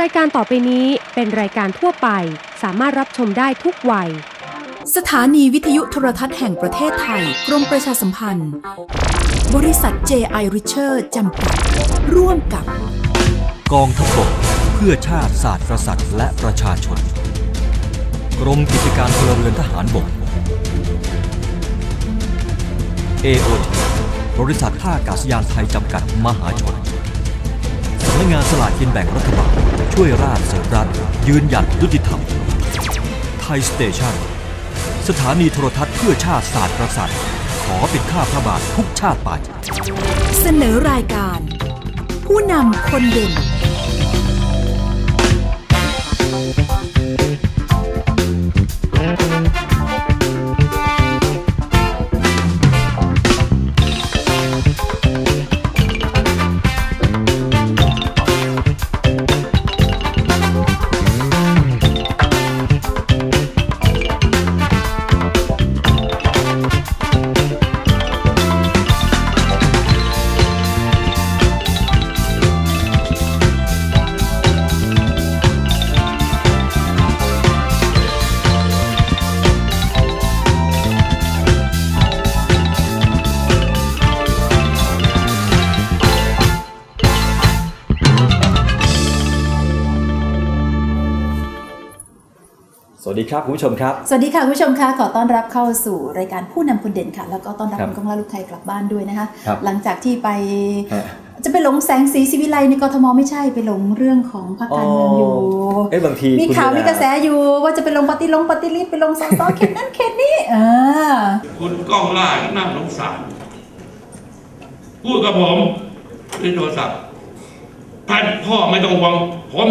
รายการต่อไปนี้เป็นรายการทั่วไป สามารถรับชมได้ทุกวัย สถานีวิทยุโทรทัศน์แห่งประเทศไทย กรมประชาสัมพันธ์ บริษัท J.I. Richer จำกัด ร่วมกับ กองทัพบกเพื่อชาติศาสตร์กษัตริย์และประชาชน กรมกิจการพลเรือนทหารบก AOT บริษัทท่าอากาศยานไทยจำกัดมหาชนสำนักงานสลากกินแบ่งรัฐบาล ช่วยราชเสริมรัฐ ยืนหยัดยุติธรรม ไทยสเตชันสถานีโทรทัศน์เพื่อชาติศาสตร์กษัตร์ขอเป็นข้าพระบาททุกชาติไป เสนอรายการ ผู้นำคนเด่น สวัสดีครับคุณผู้ชมครับ สวัสดีค่ะคุณผู้ชมคะขอต้อนรับเข้าสู่รายการผู้นำคนเด่นค่ะ แล้วก็ต้อนรับครับคุณก้องล่าลูกไทยกลับบ้านด้วยนะคะครับหลังจากที่ไปฮะจะไปหลงแสงสีสิวิไลในกทมไม่ใช่ไปหลงเรื่องของพรรคการเมืองอยู่เอ๊ะบางทีมีคุณข่าวเวลมีกระแสอยู่ ว่าจะไปลงปฏิลงปฏิริษไปลงสสเขตนั้นเขตนี้อ่าคุณก้องล่าน่าสงสารพูดกับผมในโทรศัพท์ท่านพ่อไม่ต้องห่วงผม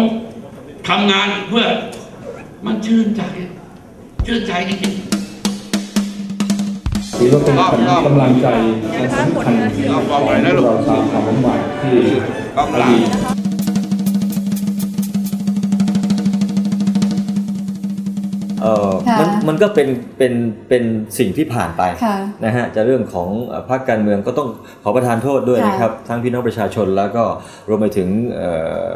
ทำงานเพื่อ มันชื่นใจ ชื่นใจจริงๆถือว่าเป็นขวัญกำลังใจและสำคัญของพวกเราชาวเขาหวานที่อดีตเออมันมันก็เป็นเป็นเป็นสิ่งที่ผ่านไปค่ะนะฮะจะเรื่องของเอ่อพรรคการเมืองก็ต้องขอประทานโทษด้วยค่ะนะครับ ทั้งพี่น้องประชาชนแล้วก็รวมไปถึงเอ่อ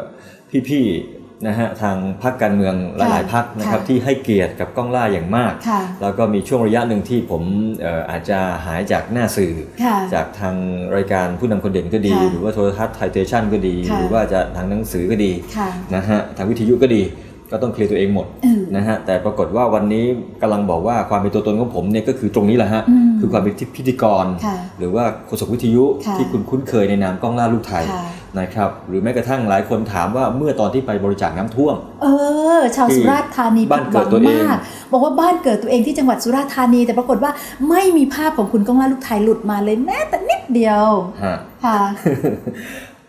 พี่ๆ นะฮะทางพรรคการเมืองหลายๆพรรคนะครับค่ะที่ให้เกียรติกับก้องล่าอย่างมากค่ะแล้วก็มีช่วงระยะหนึ่งที่ผมเอ่ออาจจะหายจากหน้าสื่อค่ะจากทางรายการผู้นำคนเด่นก็ดีค่ะหรือว่าโทรทัศน์ไทยเทชันก็ดีค่ะหรือว่าจะทางหนังสือก็ดีค่ะนะฮะทางวิทยุก็ดี ก็ต้องเคลียร์ตัวเองหมดเออนะฮะแต่ปรากฏว่าวันนี้กำลังบอกว่าความเป็นตัวตนของผมเนี่ยก็คือตรงนี้แหละฮะอืมคือความเป็นพิธีกรค่ะหรือว่าโฆษกวิทยุค่ะที่คุณคุ้นเคยในนามก้องล่าลูกไทยค่ะนะครับหรือแม้กระทั่งหลายคนถามว่าเมื่อตอนที่ไปบริจาคน้ำท่วม เออ ชาวสุราษฎร์ธานีบ้านเกิดตัวเองผิหวัมากบอกว่าบ้านเกิดตัวเองที่จังหวัดสุราษฎร์ธานี แต่ปรากฏว่าไม่มีภาพของคุณก้องล่าลูกไทยหลุดมาเลยแม้แต่นิดเดียวฮะค่ะ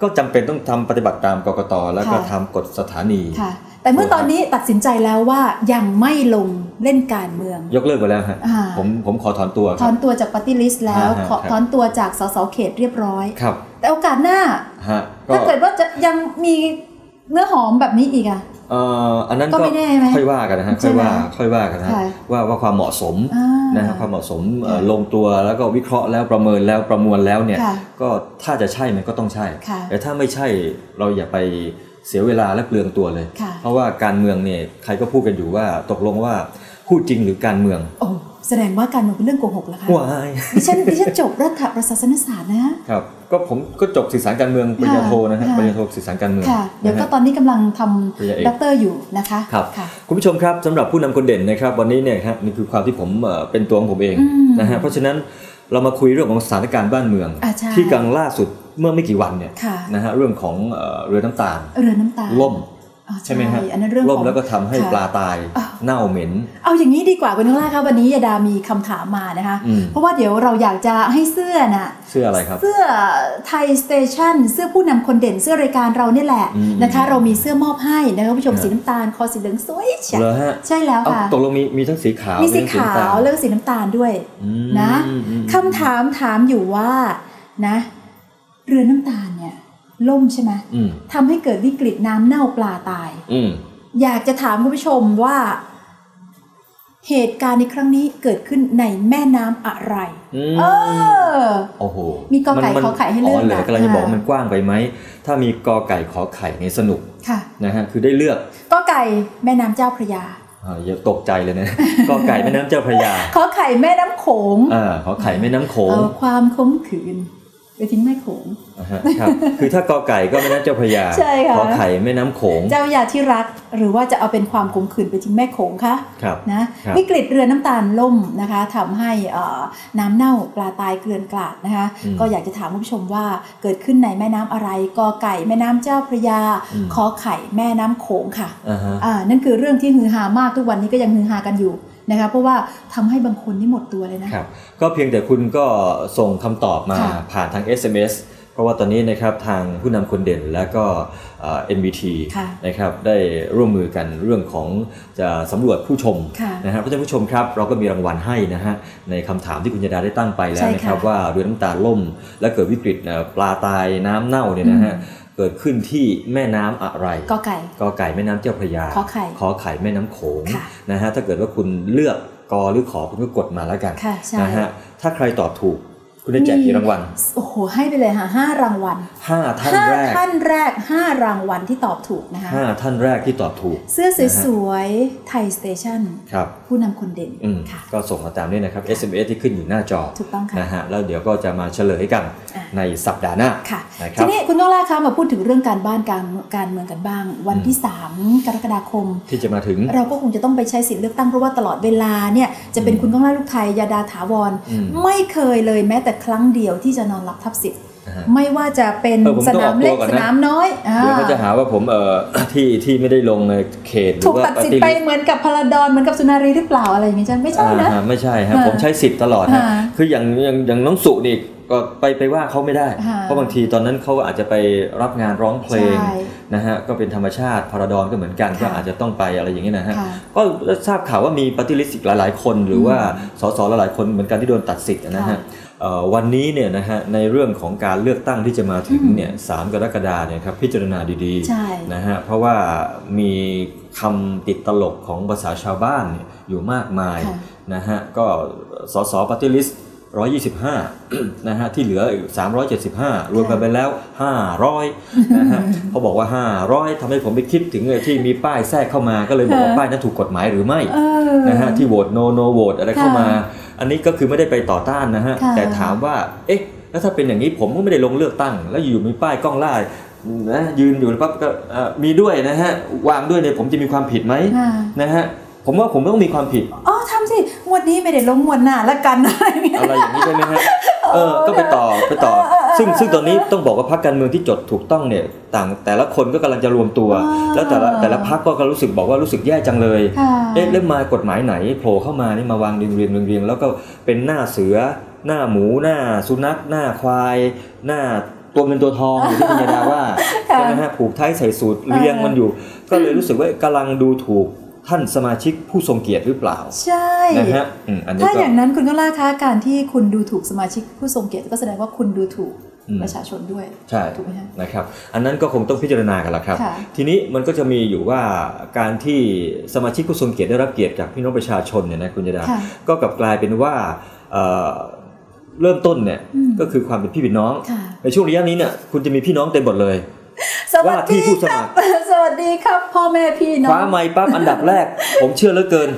ก็จำเป็นต้องทำปฏิบัติตามกกตแล้วก็ค่ะทำกฎสถานีค่ะ แต่เมื่อตอนนี้ตัดสินใจแล้วว่ายังไม่ลงเล่นการเมือง ยกเลิกไปแล้วฮะอ่าผมผมขอถอนตัวคถรัอบนตัวจากปฏิลิสต์แล้วฮะฮะขอครับถอนตัวจากสสเขตเรียบร้อยครับ แต่โอกาสหน้าฮะก็ถ้าเกิดว่าจะยังมีเนื้อหอมแบบนี้อีกอะเอ่ออันนั้นก็ก็ไม่แน่ไหมค่อยว่ากันนะฮะใช่ค่อยไหมว่าค่อยว่ากันนะฮะค่ะว่าว่าความเหมาะสมอ่านะฮะความเหมาะสมเอ่อค่ะลงตัวแล้วก็วิเคราะห์แล้วประเมินแล้วประมวลแล้วเนี่ยค่ะก็ถ้าจะใช่มันก็ต้องใช่ค่ะแต่ถ้าไม่ใช่เราอย่าไป เสียเวลาและเปลืองตัวเลยค่ะเพราะว่าการเมืองเนี่ยใครก็พูดกันอยู่ว่าตกลงว่าพูดจริงหรือการเมืองโอ้แสดงว่าการเมืองเป็นเรื่องโกหกแล้วค่ะว้ายดิฉันดิฉันจบรัฐประศาสนศาสตร์นะครับก็ผมก็จบสื่อสารการเมืองปริญญาโทนะฮะค่ะปริญญาโทสื่อสารการเมืองค่ะเดี๋ยวก็นะฮะตอนนี้กำลังทปริญญาเอกำด็อกเตอร์อยู่นะคะครับค่ะคุณผู้ชมครับสำหรับผู้นำคนเด่นนะครับ วันนี้เนี่ยครับนี่คือความที่ผมเอ่อเป็นตัวของผมเองอืมนะฮะเพราะฉะนั้นเรามาคุยเรื่องของสถานการณ์บ้านเมืองอ่าใช่ที่กำลังล่าสุด เมื่อไม่กี่วันเนี่ยค่ะนะฮะเรื่องของเอ่อเรือน้ำตาลเรือน้ำตาลล่มอ๋อใช่ไหมฮะอันนั้นเรื่องล่มของแล้วก็ทำให้ค่ะปลาตายอ้าวเน่าเหม็น เอาอย่างนี้ดีกว่าคุณนุล่าครับวันนี้ยาดามีคำถามมานะคะอืมเพราะว่าเดี๋ยวเราอยากจะให้เสื้อน่ะเสื้ออะไรครับ เสื้อไทยสเตชันเสื้อผู้นำคนเด่นเสื้อรายการเราเนี่ยแหละอืมนะคะ เรามีเสื้อมอบให้นะคะคุณผู้ชมฮะสีน้ำตาลคอสีเหลืองสวยเฉียเหรอฮะใช่แล้วเอาค่ะตกลงมีมีทั้งสีขาวมีสีทั้งขาวน้ำตลแล้วก็สีน้ำตาลด้วยอืมนะอืมอืมคำถามถามอยู่ว่านะ เรือน้ำตาลเนี่ย ล่มใช่ไหมอืมทำให้เกิดวิกฤตน้ำเน่าปลาตาย อืมอยากจะถามคุณผู้ชมว่า เหตุการณ์ในครั้งนี้เกิดขึ้นในแม่น้ำอะไรอืมเออโอ้โหมีกอไก่นนขอไข่ให้เลือกอ๋อเหรอนะกำลังจะบอกค่ะว่ามันกว้างไปไหมถ้ามีกอไก่ขอไข่นี่สนุกค่ะนะฮะคือได้เลือกก็ไก่แม่น้ำเจ้าพระยาอ่าอย่าตกใจเลยนะกอไก่แม่น้ำเจ้าพระยา ขอไข่แม่น้ำโขงอ่าขอไข่แม่น้ำโขงเอาความขมขืน ไปทิ้งแม่โขงอ่าฮะครับคือถ้ากอไก่ก็แม่น้ำเจ้าพระยาใช่ค่ะขอไข่แม่น้ำโขง เจ้ายาที่รัก หรือว่าจะเอาเป็นความขมขืนไปทิ้งแม่โขงคะครับนะครับวิกฤตเรือน้ำตาลล่มนะคะทำให้เอ่อน้ำเน่าปลาตายเกลื่อนกลาดนะคะอืมก็อยากจะถามคุณผู้ชมว่าเกิดขึ้นในแม่น้ำอะไรกอไก่แม่น้ำเจ้าพระยาอืมขอไข่แม่น้ำโขงค่ะอ่าฮะอ่านั่นคือเรื่องที่ฮือฮามากทุกวันนี้ก็ยังฮือฮากันอยู่ นะคะเพราะว่าทำให้บางคนนี่หมดตัวเลยนะครับก็เพียงแต่คุณก็ส่งคำตอบมาค่ะผ่านทาง SMS เพราะว่าตอนนี้นะครับทางผู้นำคนเด่นและก็เอ่อ NBT ค่ะนะครับได้ร่วมมือกันเรื่องของจะสำรวจผู้ชมค่ะนะฮะเพราะฉะนั้นผู้ชมครับเราก็มีรางวัลให้นะฮะในคำถามที่คุณยดาได้ตั้งไปแล้วใช่นะครับค่ะว่าเรือน้ำตาลล่ม และเกิดวิกฤตเอ่อปลาตายน้ำเน่าเนี่ยนะฮะ เกิดขึ้นที่แม่น้ำอะไรกอไก่กอไก่แม่น้ำเจ้าพระยาขอไข่ขอไข่แม่น้ำโขงค่ะนะฮะถ้าเกิดว่าคุณเลือกกอหรือขอคุณก็กดมาแล้วกันค่ะใช่นะฮะถ้าใครตอบถูกคุณได้แจกกี่รางวัล โอ้โห ให้ไปเลยค่ะห้ารางวัลห้าท่านห้าแรกท่านแรกห้ารางวัลที่ตอบถูกนะคะห้าท่านแรกที่ตอบถูก เสื้อสวยๆ ไทยสเตชันครับ ผู้นำคนเด่นอืมค่ะ ก็ส่งมาตามนี้นะครับ SMS ที่ขึ้นอยู่หน้าจอ ถูกต้องค่ะนะฮะ แล้วเดี๋ยวก็จะมาเฉลยกันอะ ในสัปดาห์หน้าค่ะนะคทีรับนี้คุณต้องล่าคะมาพูดถึงเรื่องการบ้านการการเมืองกันบ้าง วันที่ 3 กรกฎาคม ที่จะมาถึง เราก็คงจะต้องไปใช้สิทธิเลือกตั้งเพราะว่าตลอดเวลาเนี่ยจะเป็นคุณก้องล่าลูกไทยยาดาถาวรอืมไม่เคยเลยแม้แต่ครั้งเดียวที่จะนอนรับทับสิทธิ์นะฮะไม่ว่าจะเป็นเออผมสต้องนาอมอกตัวเล็กก่อนสนะนามน้อยอ่าเดี๋ยวเขาจะหาว่าผมเอ่อที่ที่ไม่ได้ลงในเขตหรืถูอกว่าตัดสิทธิ์ไปปฏิริษีเหมือนกับพลาดอนเหมือนกับสุนารีหรือเปล่าอะไรอย่างเงี้ยจันไม่ใช่นะอ่าฮะไม่ใช่ฮะอ่าผมใช้สิทธิ์ตลอดฮะอ่าคืออย่างอย่างอย่างน้องสุนี่ ก็ไปไปว่าเขาไม่ได้ค่ะเพราะบางทีตอนนั้นเขาอาจจะไปรับงานร้องเพลงใช่นะฮะก็เป็นธรรมชาติพาราดอนก็เหมือนกันค่ะก็อาจจะต้องไปอะไรอย่างนี้นะฮะค่ะก็ทราบข่าวว่ามีปฏิริษีหลายๆ คนหรือว่าสสหลายๆคนเหมือนกันที่โดนตัดสิทธิ์นะฮะค่ะเอ่อวันนี้เนี่ยนะฮะในเรื่องของการเลือกตั้งที่จะมาถึงเนี่ยสามกรกฎาเนี่ยครับพิจารณาดีใช่ๆนะฮะเพราะว่ามีคำติดตลกของภาษาชาวบ้านเนี่ยอยู่มากมายค่ะนะฮะก็สสปฏิริษี 125นะฮะที่เหลืออีก375 รวมกันไปแล้ว 500นะฮะเขาบอกว่า 500ทำให้ผมไปคิดถึงไอ้ที่มีป้ายแทรกเข้ามาก็เลยบอกว่าค่ะป้ายนั้นถูกกฎหมายหรือไม่เออนะฮะที่โหวตโนโนโหวตอะไรเข้ามาค่ะอันนี้ก็คือไม่ได้ไปต่อต้านนะฮะค่ะแต่ถามว่าเอ๊ะแล้วถ้าเป็นอย่างนี้ผมก็ไม่ได้ลงเลือกตั้ง แล้วอยู่มีป้ายกล้องล่านะยืนอยู่แล้วปั๊บก็เอ่อมีด้วยนะฮะวางด้วยเนี่ยผมจะมีความผิดไหมค่ะนะฮะ ผมว่าผมต้องมีความผิดอ๋อทำสิงวดนี้ไม่ได้ลงงวดหน้าละกันอะไรเงี้ยอะไรอย่างนี้ใช่ไหมฮะเออก็ไปต่อไปต่อ ซึ่งซึ่งตอนนี้ต้องบอกว่าพรรคการเมืองที่จดถูกต้องเนี่ยต่างแต่ละคนก็กำลังจะรวมตัวอ่าแล้วแต่ละแต่ละพรรคก็รู้สึกบอกว่ารู้สึกแย่จังเลยค่ะเอ๊ะแล้วมากฎหมายไหนโผล่เข้ามานี่มาวางเรียงเรียงเรียงเรียงแล้วก็เป็นหน้าเสือหน้าหมูหน้าสุนัขหน้าควาย หน้าตัวเงินตัวทองอยู่ที่คุณยาดาว่าค่ะใช่ไหมฮะผูกไทยใส่สูตรเรียงมันอยู่ ก็เลยรู้สึกว่ากำลังดูถูก ท่านสมาชิกผู้ทรงเกียรติหรือเปล่า ใช่นะฮะอืมอันนี้ถ้าก็อย่างนั้นคุณก็ล่าค้าการที่คุณดูถูกสมาชิกผู้ทรงเกียรติก็แสดงว่าคุณดูถูกอืมประชาชนด้วยใช่ถูกไหมฮะนะครับ อันนั้นก็คงต้องพิจารณากันละครับค่ะทีนี้มันก็จะมีอยู่ว่าการที่สมาชิกผู้ทรงเกียรติได้รับเกียรติจากพี่น้องประชาชนเนี่ยนะคุณยดาค่ะก็กลับกลายเป็นว่าเอ่อเริ่มต้นเนี่ยอืมก็คือความเป็นพี่เป็นน้องค่ะในช่วงระยะนี้เนี่ยคุณจะมีพี่น้องเต็มหมดเลย สวัสว่าที่ดีผู้สคมัรับคร สวัสดีครับ พ่อแม่พี่น้คอว้างไม้ปั๊บอันดับแรก ผมเชื่อเหลือเกิน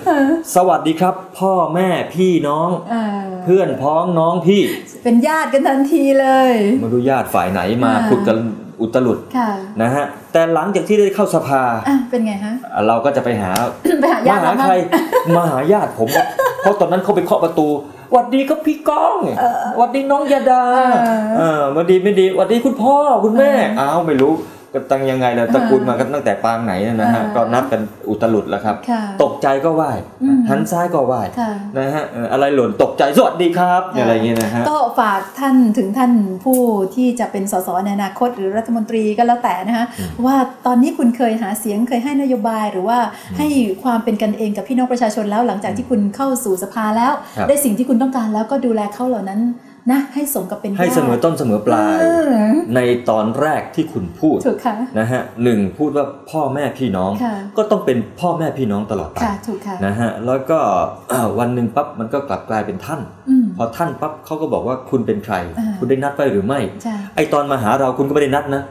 สวัสดีครับ พ่อแม่พี่น้องเออเพื่อนพ้องน้องพี่ เป็นญาติกันทันทีเลยไมาดูญาติฝ่ายไหนมาอ่าขุดกันอุตลุดค่ะนะฮะแต่หลังจากที่ได้เข้าสภาอะเป็นไงฮะเราก็จะไปหาไปหาญาติมาหาเราบ้างใครมาหาญาติผมเพราะตอนนั้นเขาไปเคาะประตูหวัดดีครับพี่ก้องหวัดดีน้องยาดาเออเออหวัดดีไม่ดีหวัดดีคุณพ่อคุณแม่อ้าวไม่รู้ ก็ตั้งยังไงล่ะตระกูลมากันตั้งแต่ปางไหนนะฮะเออก็นับกันอุตลุดแล้วครับค่ะตกใจก็ไหว้อืมหันซ้ายก็ไหว้ค่ะนะฮะเอออะไรหล่นตกใจสวัสดีครับค่ะอะไรอย่างเงี้ยนะฮะก็ฝากท่านถึงท่านผู้ที่จะเป็นสสในอนาคตหรือรัฐมนตรีก็แล้วแต่นะคะว่าตอนนี้คุณเคยหาเสียงเคยให้นโยบายหรือว่าให้ความเป็นกันเองกับพี่น้องประชาชนแล้วหลังจากที่คุณเข้าสู่สภาแล้วครับได้สิ่งที่คุณต้องการแล้วก็ดูแลเขาเหล่านั้น นะให้สมกับเป็นให้เสมอญาติต้นเสมอปลายเออในตอนแรกที่คุณพูดถูกค่ะนะฮะหนึ่งพูดว่าพ่อแม่พี่น้องค่ะก็ต้องเป็นพ่อแม่พี่น้องตลอดไปค่ะถูกค่ะนะฮะแล้วก็วันหนึ่งปั๊บมันก็กลับกลายเป็นท่านอืมพอท่านปั๊บเขาก็บอกว่าคุณเป็นใครอ่าคุณได้นัดไว้หรือไม่ใช่ไอตอนมาหาเราคุณก็ไม่ได้นัดนะ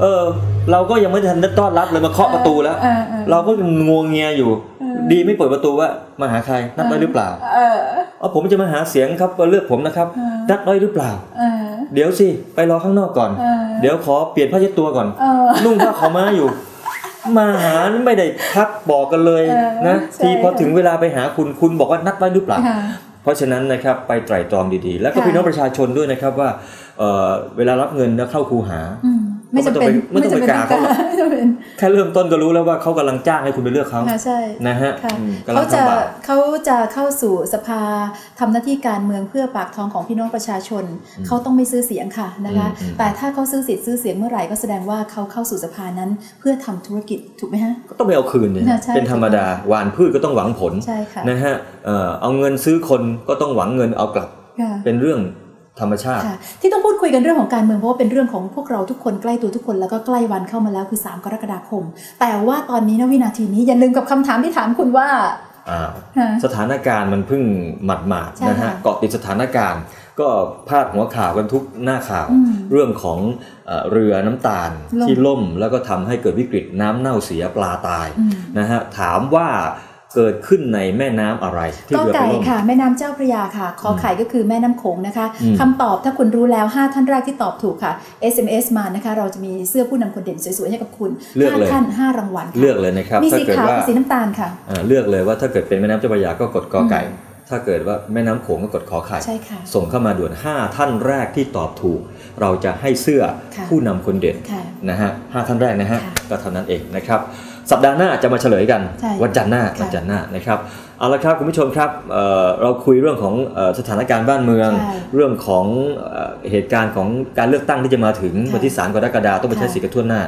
เออ เราก็ยังไม่ทันได้ต้อนรับเลยมาเคาะประตูแล้วเออเออเราก็ยังงวงเงียอยู่เออ ดีไม่เปิดประตูว่ามาหาใครนัดไว้หรือเปล่าเออเอาผมจะมาหาเสียงครับว่าเลือกผมนะครับเออนัดไว้หรือเปล่าเออเดี๋ยวสิไปรอข้างนอกก่อนเออเดี๋ยวขอเปลี่ยนผ้าเช็ดตัวก่อนเออนุ่งผ้าขาวม้าอยู่ มาหาไม่ได้ทักบอกกันเลยเออนะใช่ทีพอถึงเวลาไปหาคุณคุณบอกว่านัดไว้หรือเปล่าค่ะเพราะฉะนั้นนะครับไปไตร่ตรองดีๆ แล้วก็ค่ะพี่น้องประชาชนด้วยนะครับว่าเอ่อเวลารับเงินแล้วเข้าคูหาอืม ไม่จำเป็นไม่ต้องไปกาเขาหรอกไม่จำเป็นแค่เริ่มต้นก็รู้แล้วว่าเขากำลังจ้างให้คุณไปเลือกเขาค่ะใช่นะฮะค่ะอืมกำลัเขางจะทำบาปเขาจะเข้าสู่สภาทำหน้าที่การเมืองเพื่อปากท้องของพี่น้องประชาชน เขาต้องไม่ซื้อเสียงค่ะนะคะอืมอืมแต่ถ้าเขาซื้อสิทธิ์ซื้อเสียงเมื่อไหร่ก็แสดงว่าเขาเข้าสู่สภานั้นเพื่อทำธุรกิจถูกไหมฮะก็ต้องไปเอาคืนเนี่ยน่าใช่เป็นธรรมดาหวานพืชก็ต้องหวังผลใช่ค่ะนะฮะเอ่อเอาเงินซื้อคนก็ต้องหวังเงินเอากลับค่ะเป็นเรื่อง ธรรมชาติค่ะที่ต้องพูดคุยกันเรื่องของการเมืองเพราะว่าเป็นเรื่องของพวกเราทุกคนใกล้ตัวทุกคนแล้วก็ใกล้วันเข้ามาแล้วคือ 3 กรกฎาคม แต่ว่าตอนนี้นะวินาทีนี้อย่าลืมกับคำถามที่ถามคุณว่าอ้าวฮะสถานการณ์มันเพิ่งหมาดหมาดใช่ๆนะฮะค่ะเกาะติดสถานการณ์ก็พาดหัวข่าวกันทุกหน้าข่าวอืมเรื่องของเอ่อเรือน้ำตาลล่มที่ล่มแล้วก็ทำให้เกิดวิกฤตน้ำเน่าเสียปลาตายอืมนะฮะถามว่า เกิดขึ้นในแม่น้ำอะไรที่ก็เรือไปไก่ล่มค่ะ แม่น้ำเจ้าพระยาค่ะ ขอไข่ก็คือแม่น้ำโขงนะคะอืมคำตอบถ้าคุณรู้แล้ว 5 ท่านแรกที่ตอบถูกค่ะ SMS มานะคะ เราจะมีเสื้อผู้นำคนเด่นสวยๆให้กับคุณเลือกเลย5ท่าน5รางวัลค่ะเลือกเลยนะครับมีถ้าสีเกิดขาวว่ากับสีน้ำตาลค่ะอ่าเลือกเลยว่าถ้าเกิดเป็นแม่น้ำเจ้าพระยาก็กดกอไก่ ถ้าเกิดว่าแม่น้ำโขงก็กดขอไข่ใช่ค่ะส่งเข้ามาด่วน 5 ท่านแรกที่ตอบถูก เราจะให้เสื้อค่ะผู้นำคนเด่นค่ะนะฮะห้าท่านแรกนะฮะค่ะก็เท่านั้นเองนะครับ สัปดาห์หน้าจะมาเฉลยกันใช่วันจันทร์หน้าค่ะวันจันทร์หน้านะครับเอาละครับคุณผู้ชมครับเอ่อเราคุยเรื่องของเอ่อสถานการณ์บ้านเมืองใช่เรื่องของเอ่อเหตุการณ์ของการเลือกตั้งที่จะมาถึงค่ะวันที่ 3 กรกฎาคมต้องไปใช้ค่ะสิทธิ์กันทั่วหน้า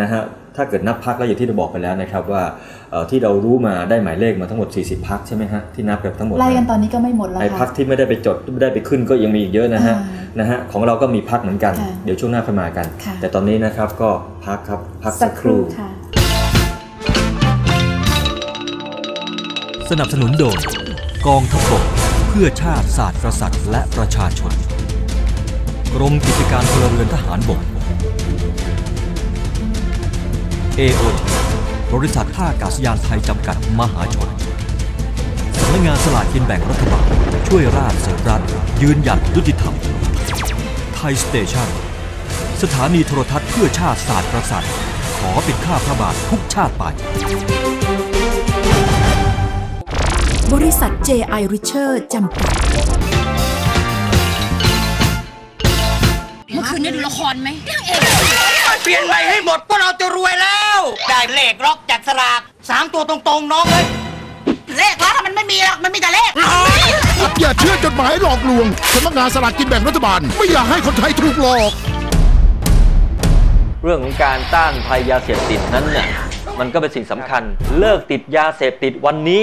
นะฮะถ้าเกิดนับพักแล้วอย่างที่เราบอกไปแล้วนะครับว่าเอ่อที่เรารู้มาได้หมายเลขมาทั้งหมด 40 พักใช่ไหมฮะที่นับแบบทั้งหมดไล่กันนะตอนนี้ก็ไม่หมดแล้วไอ้พัค่ะกที่ไม่ได้ไปจดไม่ได้ไปขึ้นก็ยังมีอีกเยอะนะฮะอ่นะฮะของเราก็มีพักเหมือนกันค่ะเดี๋ยวช่วงหน้าค่อยมากันค่ะแต่ตอนนี้นะครับก็พักครับพักสัสักกคครู่ สนับสนุนโดยกองทัพบกเพื่อชาติศาสตร์กษัตริย์และประชาชน กรมกิจการพลเรือนทหารบก AOT บริษัทท่าอากาศยานไทยจำกัดมหาชน สำนักงานสลากกินแบ่งรัฐบาล ช่วยราชเสริมรัฐ ยืนหยัดยุติธรรม ไทยสเตชันสถานีโทรทัศน์เพื่อชาติศาสตร์กษัตรขอเป็นข้าพระบาททุกชาติไป บริษัท JI Richer จำกัด เมื่อคืนได้ดูละครไหมนางเอกเปลี่ยนใหม่ให้หมดพวกเราจะรวยแล้ว ได้เลขล็อกจากสลากสามตัวตรงๆน้องเลยเลขแล้วมันไม่มีหรอก มันมีแต่เลขอย่าเชื่อจดหมายหลอกลวงสำนักงานสลากกินแบ่งรัฐบาล ไม่อยากให้คนไทยถูกหลอก เรื่องของการต้านภัยยาเสพติดนั้นเนี่ยมันก็เป็นสิ่งสำคัญ เลิกติดยาเสพติดวันนี้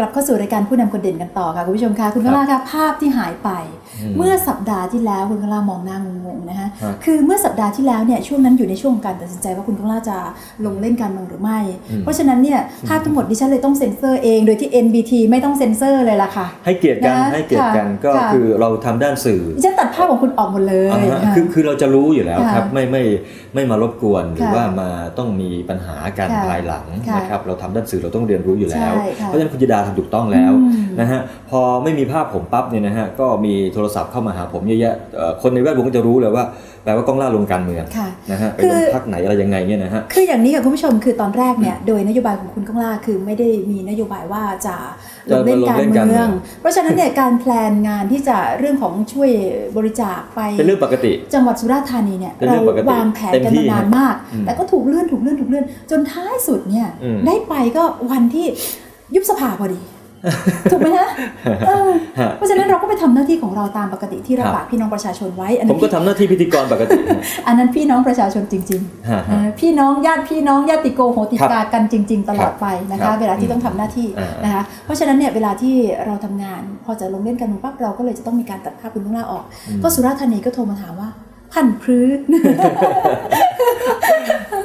กลับเข้าสู่รายการผู้นำคนเด่นกันต่อค่ะคุณผู้ชมคะคุณกล้าคะภาพที่หายไป เมื่อสัปดาห์ที่แล้วคุณกล้ามองหน้างงๆนะคะครับคือเมื่อสัปดาห์ที่แล้วเนี่ยช่วงนั้นอยู่ในช่วงของการตัดสินใจว่าคุณกล้าจะลงเล่นการเมืองหรือไม่ เพราะฉะนั้นเนี่ยภาพทั้งหมดดิฉันเลยต้องเซ็นเซอร์เองโดยที่ NBT ไม่ต้องเซ็นเซอร์เลยล่ะค่ะ ให้เกียรติกันนะให้เกียรติกันค่ะก็ค่ะคือเราทำด้านสื่อดิฉันตัดภาพของคุณออกหมดเลยอ่าฮะค่ะคือคือเราจะรู้อยู่แล้วค่ะครับไม่ไม่ไม่มารบกวนหรือค่ะว่ามาต้องมีปัญหากันค่ะภายหลังค่ะนะครับเราทำด้านสื่อเราต้องเรียนรู้อยู่แล้วใช่ค่ะเพราะฉะนั้นคุณจิดาทำถูกต้องแล้วอืมนะฮะพอไม่มีภาพผมปั๊บเนี่ยนะฮะก็มีโทรศัพท์เข้ามาหาผมเยอะแยะเอ่อคนในแวดวงก็จะรู้เลยว่าแปลว่ากล้องล่าลงการเมืองค่ะนะฮะไปคือลงพักไหนอะไรยังไงเนี่ยนะฮะคืออย่างนี้ค่ะคุณผู้ชมคือตอนแรกเนี่ยโดยนโยบายของคุณก้องล่าคือไม่ได้มีนโยบายว่าจะลจะงเล่นการลงเล่นการเมืเมือองงเพราะฉะนั้นเนี่ยการแพลนงานที่จะเรื่องของช่วยบริจาคไปเป็นเรื่องปกติ จังหวัดสุราษฎร์ธานีเนี่ยเป็นเราเรื่องปกติวางแผนเต็มกันที่มานานมากอืมแต่ก็ถูกเลื่อนถูกเลื่อนถูกเลื่อนจนท้ายสุดเนี่ยอืมได้ไปก็วันที่ยุบสภาพอดี ถูกไหมฮะเออฮะเพราะฉะนั้นเราก็ไปทำหน้าที่ของเราตามปกติที่เราครับฝากพี่น้องประชาชนไว้อันผนั้มนก็ทำหน้าที่พิธีกรปกติฮะอันนั้นพี่น้องประชาชนจริงฮะๆฮะเออพี่น้องญาติพี่น้องญาติโกโหติครับกากันจริง ๆ ตลอดไปนะครัคะบเวลาที่ต้องทำหน้าที่อ่านนะคะ เพราะฉะนั้นเนี่ยเวลาที่เราทำงาน พอจะลงเล่นการเมืองปั๊บเราก็เลยจะต้องมีการตัดภาพคุณข้างหน้าออก ก็สุราษฎร์ธานีก็โทรมาถามว่าพันพรื้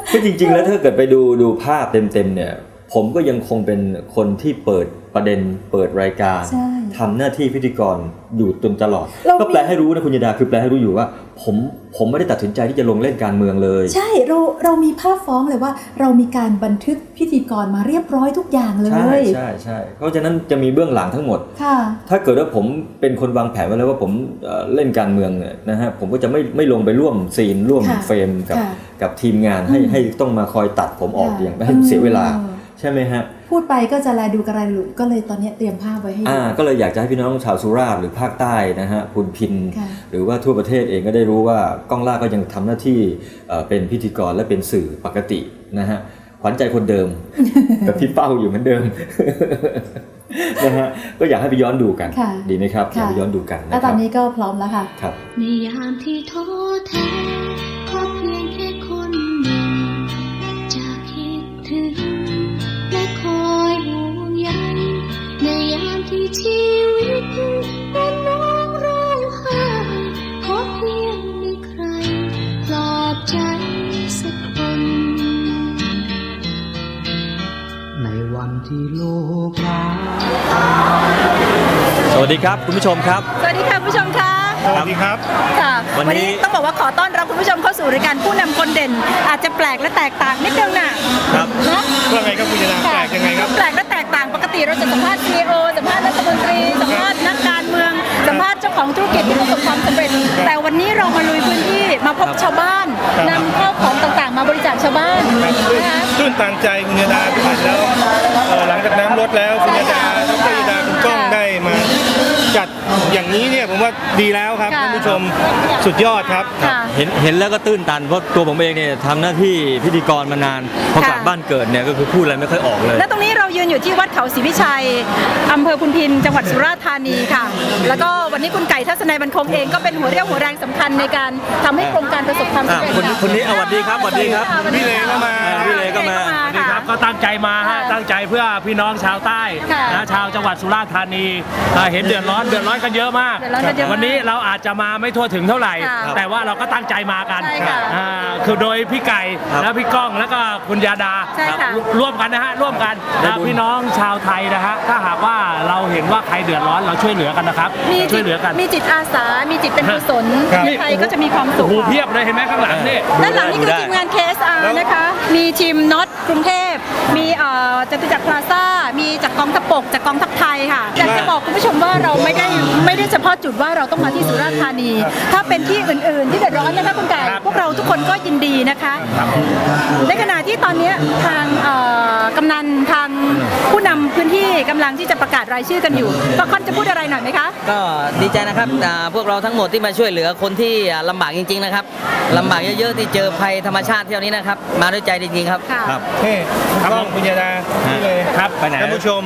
คือจริงๆแล้วถ้าเกิดไปดูดูภาพเต็มๆเนี่ย ผมก็ยังคงเป็นคนที่เปิด ประเด็นเปิดรายการใช่ทำหน้าที่พิธีกรอยู่จนตลอดเรามีก็แปลให้รู้นะคุณยดาคือแปลให้รู้อยู่ว่า ผมผมไม่ได้ตัดสินใจที่จะลงเล่นการเมืองเลย ใช่เราเรามีภาพฟ้องเลยว่า เรามีการบันทึกพิธีกรมาเรียบร้อยทุกอย่างเลใช่ยใช่ใช่เพราะฉะนั้นจะมีเบื้องหลังทั้งหมดค่ะถ้าเกิดว่าผมเป็นคนวางแผนไว้แล้วว่าผมเอ่อเล่นการเมืองเนี่ยนะฮะผมก็จะไม่ไม่ลงไปร่วมซีนร่วมค่ะเฟรมกับค่ะกับทีมงานให้อืมให้ต้องมาคอยตัดผมออกค่ะอย่างให้เสียเวลาเออใช่ไหมฮะ พูดไปก็จะแลดูกระไรหลุดก็เลยตอนเนี้ยเตรียมภาพไว้ให้ดูอ่าก็เลยอยากจะให้พี่น้องชาวสุราษฎร์หรือภาคใต้นะฮะคุณพินค่ะหรือว่าทั่วประเทศเองก็ได้รู้ว่าก้องล่าก็ยังทำหน้าที่เอ่อเป็นพิธีกรและเป็นสื่อปกตินะฮะขวัญใจคนเดิมแบบพี่เป้าอยู่เหมือนเดิมนะฮะก็อยากให้ไปย้อนดูกันค่ะดีไหมครับอยากค่ะไปย้อนดูกันแล้วนะตคอรันบนี้ก็พร้อมแล้วค่ะครับในยามที่ท้อแท้ ที่ชีวิตและน้องร้องไห้ขอเพียงมีใครปลอบใจสักคน ในวันที่โลกร้ายสวัสดีครับคุณผู้ชมครับ สวัสดีค่ะคุณผู้ชมคะ สวัสดีครับค่ะวันนี้ต้องบอกว่าขอต้อนรับคุณผู้ชมเข้าสู่รายการผู้นำคนเด่น อาจจะแปลกและแตกต่างนิดนึงน่ะครับเนาะว่าไงครับคุณยนาแปลกยังไงครับแปลกและแตกต่างปกติเราจะสัมภาษณ์ CEO สัมภาษณ์รัฐมนตรีสัมภาษณ์นักการเมืองสัมภาษณ์เจ้าของธุรกิจที่ประสบความสำเร็จ แต่วันนี้เรามาลุยพื้นที่มาพบชาวบ้านครับนำข้าวของต่างๆ มาบริจาคชาวบ้านนะคะตื้นตันใจคุณยดาที่เห็นแล้วเอ่อหลังจากน้ำลดแล้วคุณยดาดรยดา จัดอย่างนี้เนี่ยผมว่าดีแล้วครับค่ะท่านผู้ชมสุดยอดครับ ค่ะ เห็นเห็นแล้วก็ตื้นตันเพราะตัวผมเองเนี่ยทำหน้าที่พิธีกรมานานพอกลับค่ะ บ้านเกิดเนี่ยก็คือพูดอะไรไม่ค่อยออกเลย และตรงนี้เรายืนอยู่ที่วัดเขาศรีวิชัยอำเภอพุนพิน จังหวัดสุราษฎร์ธานีค่ะ แล้วก็วันนี้คุณไก่ทัศนัยบรรคงเองก็เป็นหัวเรี่ยวหัวแรงสำคัญในการทำให้โครงการประสบความสำเร็จอะคนนี้คนนี้เอาสวัสดีครับสวัสดีครับะพี่เลก็มาพี่เลก็มาพี่เลครับ ก็ตั้งใจมาฮะตั้งใจเพื่อพี่น้องชาวใต้ค่ะนะชาวจังหวัดสุราษฎร์ธานีอ่าเห็นเดือดร้อนเดือดร้อนกันเยอะมากเดือดร้อนกันเยอะมาก วันนี้เราอาจจะมาไม่ทั่วถึงเท่าไหร่ค่ะแต่ว่าเราก็ตั้งใจมากันใช่ค่ะอ่าคือโดยพี่ไก่ครับและพี่ก้องแล้วก็คุณยาดาใช่ค่ะร่วมกันนะฮะร่วมกันได้นะบุญพี่น้องชาวไทยนะฮะถ้าหากว่าเราเห็นว่าใครเดือดร้อนเราช่วยเหลือกันนะครับมีช่วยเหลือกัน มีจิตอาสา มีจิตเป็นกุศลครับใครก็จะมีความสุโอ้ขโหเพียบเลยเห็นไหมข้างหลังนี่ด้านหลังนี่คือทีมงาน KSR นะคะ มีทีมน็อตกรุงเทพมีเอ่อจตุจักรพลาซ่า มีจากกองทัพบกจากกองทัพไทยค่ะอยากจะบอกคุณผู้ชมว่าเราไม่ได้ไม่ได้เฉพาะจุดว่าเราต้องมาที่สุราษฎร์ธานี ถ้าเป็นที่อื่น ๆ ที่เดือดร้อนนะคะคุณไก่พวกเราทุกคนก็ยินดีนะคะ ในขณะที่ตอนนี้ทางเอ่อกำนันทางผู้นำพื้นที่กำลังที่จะประกาศรายชื่อกันอยู่ก็ค่อนจะพูดอะไรหน่อยไหมคะ ก็ดีใจนะครับอ่าพวกเราทั้งหมดที่มาช่วยเหลือคนที่อ่าลำบากจริง ๆ นะครับลำบากเยอะ ๆ ที่เจอภัยธรรมชาติเที่ยวนี้นะครับ มาด้วยใจจริง ๆ ครับครับเฮ้คุณก้องคุณยดานี่เลยครับไปไหนท่านผู้ชม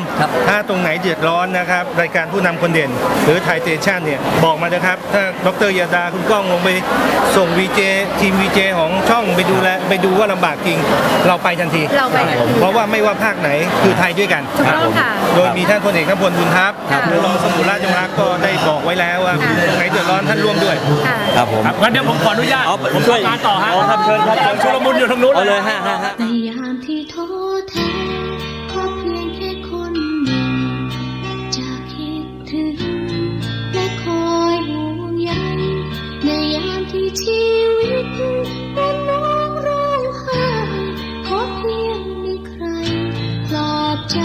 ถ้าตรงไหนเดือดร้อนนะครับ รายการผู้นำคนเด่น หรือไทยเตชันเนี่ย บอกมานะครับ ถ้าดรยาดาคุณก้องลงไปส่งวีเจทีมวีเจของช่องไปดูแลไปดูว่าลำบากจริง เราไปทันที เราไปทันที เพราะว่าไม่ว่าภาคไหนคือไทยด้วยกัน ถูกต้องค่ะ โดยมีท่านพลเอกนพลบุญทัพรองสมุทรราชมักก็ได้บอกไว้แล้วว่าตรงไหนเดือดร้อนท่านร่วมด้วยครับผม ครับงั้นเดี๋ยวผมขออนุญาต อ๋อผมช่วยทำงานต่อฮะอ๋อครับเชิญครับเชิญ ชุลมุนอยู่ทางนู้น เอาเลยฮะฮะฮะ ในยา ชีวิตและน้องร้องไห้ขอเพียงมีใครปลอบใจ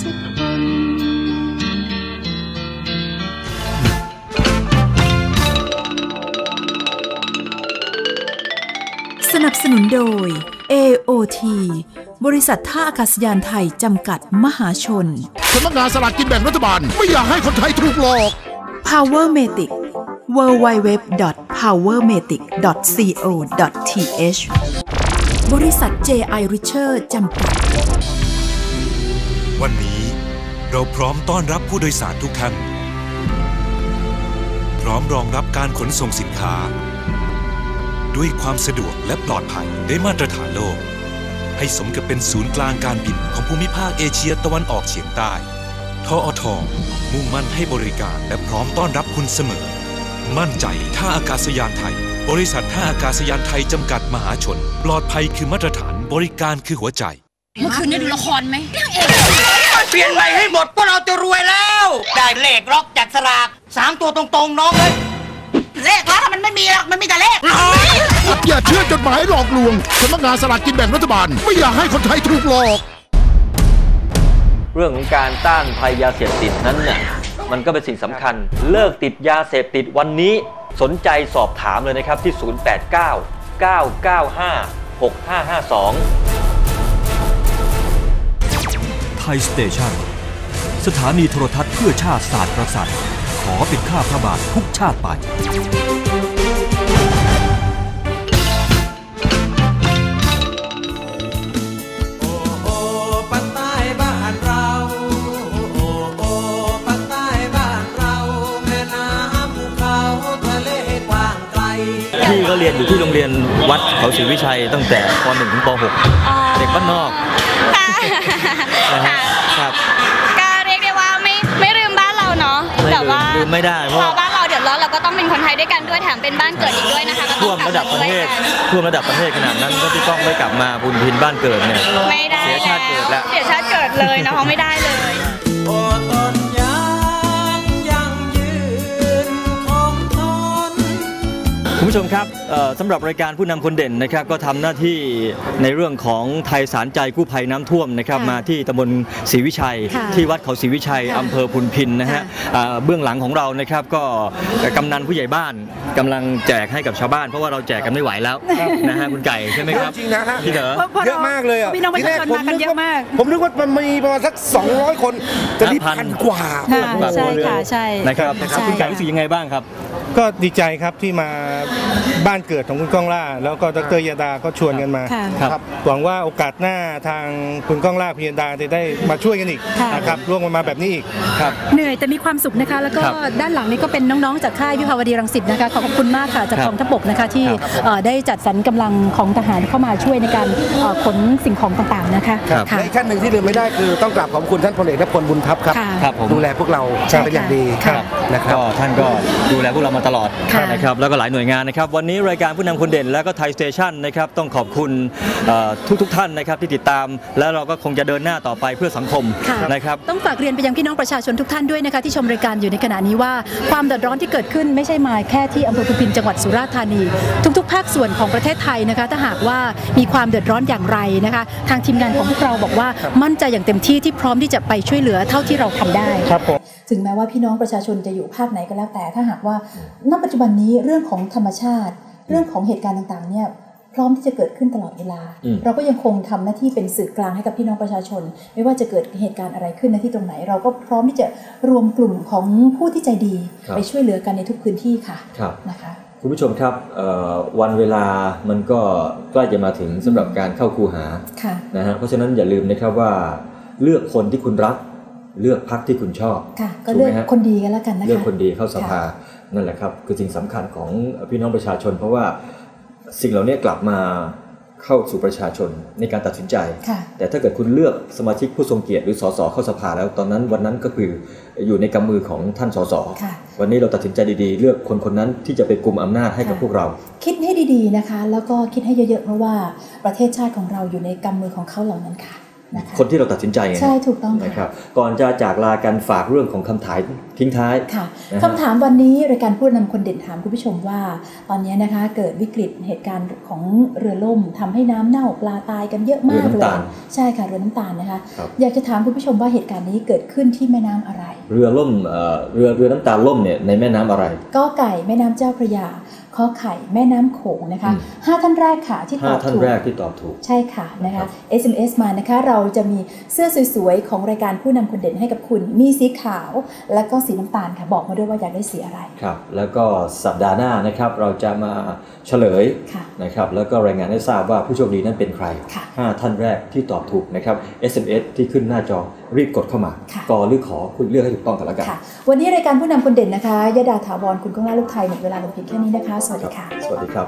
สักคนคนุนโดย AOT บริษัทท่าอากาศยานไทย จำกัดมหาชน สำนักงานสลากกินแบ่งรัฐบาล ไม่อยากให้คนไทยถูกหลอก Powermatic www.powermatic.co.th บริษัท JI Richer จำกัด วันนี้เราพร้อมต้อนรับผู้โดยสารทุกท่าน พร้อมรองรับการขนส่งสินค้า ด้วยความสะดวกและปลอดภัยได้มาตรฐานโลก ให้สมกับเป็นศูนย์กลางการบินของภูมิภาคเอเชียตะวันออกเฉียงใต้ทออทมุ่งมั่นให้บริการและพร้อมต้อนรับคุณเสมอ มั่นใจท่าอากาศยานไทย บริษัทท่าอากาศยานไทยจำกัดมหาชน ปลอดภัยคือมาตรฐานบริการคือหัวใจ เมื่อคืนได้ดูละครไหมนางเอกเปลี่ยนใหม่ให้หมดพวกเราจะรวยแล้ว ได้เลขล็อกจากสลากสามตัวตรงๆน้องเลยเลขแล้วมันไม่มีหรอกมันมีแต่เลขอย่าเชื่อจดหมายหลอกลวงสำนักงานสลากกินแบ่งรัฐบาล ไม่อยากให้คนไทยถูกหลอก เรื่องของการต้านภัยยาเสพติดนั้นเนี่ย มันก็เป็นสิ่งสำคัญ เลิกติดยาเสพติดวันนี้สนใจสอบถามเลยนะครับที่ 089 995 6552ไทยสเตชันสถานีโทรทัศน์เพื่อชาติศาสตร์กษัตริย์ขอเป็นข้าพระบาททุกชาติไป พี่ก็เรียนอยู่ที่โรงเรียนวัดเขาศรีวิชัยตั้งแต่ป .1 ถึงป .6 เด็กบ้านนอกนะฮะครับ ก็เรียกได้ว่าไม่ไม่ลืมบ้านเราเนาะไม่แต่ลืมว่าลืมไม่ได้เพพราะอว่าบ้านเราเดือดร้อนเราก็ต้องเป็นคนไทยด้วยกันด้วยแถมเป็นบ้านเกิดอีกด้วยนะคะก็ต้ท่อวงมกลับระดับมาประช่วยเทศกันท่วมระดับประเทศขนาดนั้นถ้าพี่ก้องไม่กลับมาบุญพินบ้านเกิดเนี่ย ไม่ได้เสียชาติเกิดแล้ว เสียชาติเกิดเลยน้องไม่ได้เลย โอ้ต้น ผู้ชมครับเอ่อสำหรับรายการผู้นำคนเด่นนะครับก็ทำหน้าที่ในเรื่องของไทยสารใจกู้ภัยน้ำท่วมนะครับมาที่ตำบลศรีวิชัยค่ะที่วัดเขาศรีวิชัยค่ะอำเภอพุนพินนะฮะอ่าเบื้องหลังของเรานะครับก็กำนันผู้ใหญ่บ้านกำลังแจกให้กับชาวบ้านเพราะว่าเราแจกกันไม่ไหวแล้วนะฮะคุณไก่ใช่ไหมครับจริงนะฮะพี่เต๋อเยอะมากเลยอะพี่น้องประชาชนมากันเยอะมากผมนึกว่ามันมีประมาณสัก 200 คนแต่นี่พันกว่าค่ะใช่ค่ะใช่นะครับใช่คุณไก่รู้สึกยังไงบ้างครับ ก็ดีใจครับที่มา 있는지 บ้านเกิดของคุณก้องล่า แล้วก็ดรยาดาก็ชวนกันมาค่ะครับหวังว่าโอกาสหน้าทางคุณก้องล่าพิยดาจะได้มาช่วยกันอีกค่ะนะครับร่วมกันมาแบบนี้อีกครับเหนื่อยแต่มีความสุขนะคะ แล้วก็ครับด้านหลังนี้ก็เป็นน้องๆจากค่ายวิภาวดีรังสิตนะคะขอขอบคุณมากค่ะจากครับกองทัพบกนะคะที่ครับเอ่อได้จัดสรรกำลังของทหารเข้ามาช่วยในการเอ่อขนสิ่งของต่างๆนะคะครับค่ะและอีกขั้นหนึ่งที่ลืมไม่ได้คือต้องกราบขอบคุณท่านพลเอกนพลบุญทัพครับค่ะครับผมดูแลพวกเราใช่ค่ะเป็นอย่างดีค่ะนะครับก็ท่านก็ดูแลพวกเรามาตลอดค่ะนะครับแล้วก็หลายหน่วยงานนะครับวันนี้รายการผู้นำคนเด่นแล้วก็ไทยสเตชันนะครับต้องขอบคุณทุกทุกๆท่านนะครับที่ติดตาม แล้วเราก็คงจะเดินหน้าต่อไปเพื่อสังคมค่ะนะครับต้องฝากเรียนไปยังพี่น้องประชาชนทุกท่านด้วยนะคะที่ชมรายการอยู่ในขณะนี้ว่าความเดือดร้อนที่เกิดขึ้นไม่ใช่มาแค่ที่อำเภอพุนพินจังหวัดสุราษฎร์ธานี ทุกๆ ภาคส่วนของประเทศไทยนะคะถ้าหากว่ามีความเดือดร้อนอย่างไรนะคะทางทีมงานของพวกเราบอกว่ามั่นใจอย่างเต็มที่ที่พร้อมที่จะไปช่วยเหลือเท่าที่เราทำได้ครับผมถึงแม้ว่าพี่น้องประชาชนจะอยู่ภาคไหนก็แล้วแต่ถ้าหากว่าณปัจจุบันนี้เรื่องของธรรมชาติ เรื่องของเหตุการณ์ต่างๆเนี่ยพร้อมที่จะเกิดขึ้นตลอดเวลาอืมเราก็ยังคงทำหน้าที่เป็นสื่อกลางให้กับพี่น้องประชาชน ไม่ว่าจะเกิดเหตุการณ์อะไรขึ้นในที่ตรงไหน เราก็พร้อมที่จะรวมกลุ่มของผู้ที่ใจดีครับไปช่วยเหลือกันในทุกพื้นที่ค่ะครับนะคะคุณผู้ชมครับเอ่อวันเวลามันก็ใกล้จะมาถึงสำหรับการเข้าคูหาค่ะนะฮะเพราะฉะนั้นอย่าลืมนะครับว่าเลือกคนที่คุณรัก เลือกพรรคที่คุณชอบค่ะก็ถูเลือกไหมฮะคนดีกันแล้วกันนะคะเลือกคนดีเข้าสภาค่ะ นั่นแหละครับคือสิ่งสำคัญของพี่น้องประชาชน เพราะว่าสิ่งเหล่านี้กลับมาเข้าสู่ประชาชนในการตัดสินใจค่ะแต่ถ้าเกิดคุณเลือกสมาชิกผู้ทรงเกียรติหรือสสเข้าสภาแล้วตอนนั้นวันนั้นก็คืออยู่ในกำมือของท่านสสค่ะวันนี้เราตัดสินใจดีๆ เลือกคนคนนั้นที่จะไปกุมอำนาจให้กับพวกเรา คิดให้ดีๆนะคะ แล้วก็คิดให้เยอะๆเพราะว่าประเทศชาติของเราอยู่ในกำมือของเขาเหล่านั้นค่ะ นะคะคนที่เราตัดสินใจไงใช่ถูกต้องค่ะนะครับก่อนจะจากลากันฝากเรื่องของคำถายทิ้งท้ายค่ะนะฮะคำถามวันนี้รายการพูดนำคนเด่นถามคุณผู้ชมว่า ตอนนี้นะคะเกิดวิกฤตเหตุการณ์ของเรือล่มทำให้น้ำเน่าปลาตายกันเยอะมากเรือเลยน้ำตาลใช่ค่ะเรือน้ำตาลนะคะครับอยากจะถามคุณผู้ชมว่าเหตุการณ์นี้เกิดขึ้นที่แม่น้ำอะไร เรือล่มเอ่อเรือเรือน้ำตาลล่มเนี่ยในแม่น้ำอะไร ก็ไก่แม่น้ำเจ้าพระยา ขขอไข่แม่น้ำโขงนะคะห้าท่านแรกค่ะที่ตห้าอบท่านถูกแรกที่ตอบถูกใช่ค่ะนะคะ SMS มานะคะเราจะมีเสื้อสวยๆ ของรายการผู้นำคนเด่นให้กับคุณมีสีขาว และก็สีน้ำตาลค่ะบอกมาด้วยว่าอยากได้สีอะไรครับแล้วก็สัปดาห์หน้านะครับเราจะมาเฉลยค่ะนะครับแล้วก็รายงานให้ทราบว่าผู้โชคดีนั้นเป็นใครค่ะ5ท่านแรกที่ตอบถูกนะครับ SMS ที่ขึ้นหน้าจอรีบกดเข้ามาค่ะกอหรือขอคุณเลือกให้ถูกต้องกันแล้วกันค่ะวันนี้รายการผู้นำคนเด่นนะคะยดาถาวรคุณก้องล่าลูกไทยหมดเวลาลงเพียงแค่นี้นะคะสวัสดีค่ะ สวัสดีครับ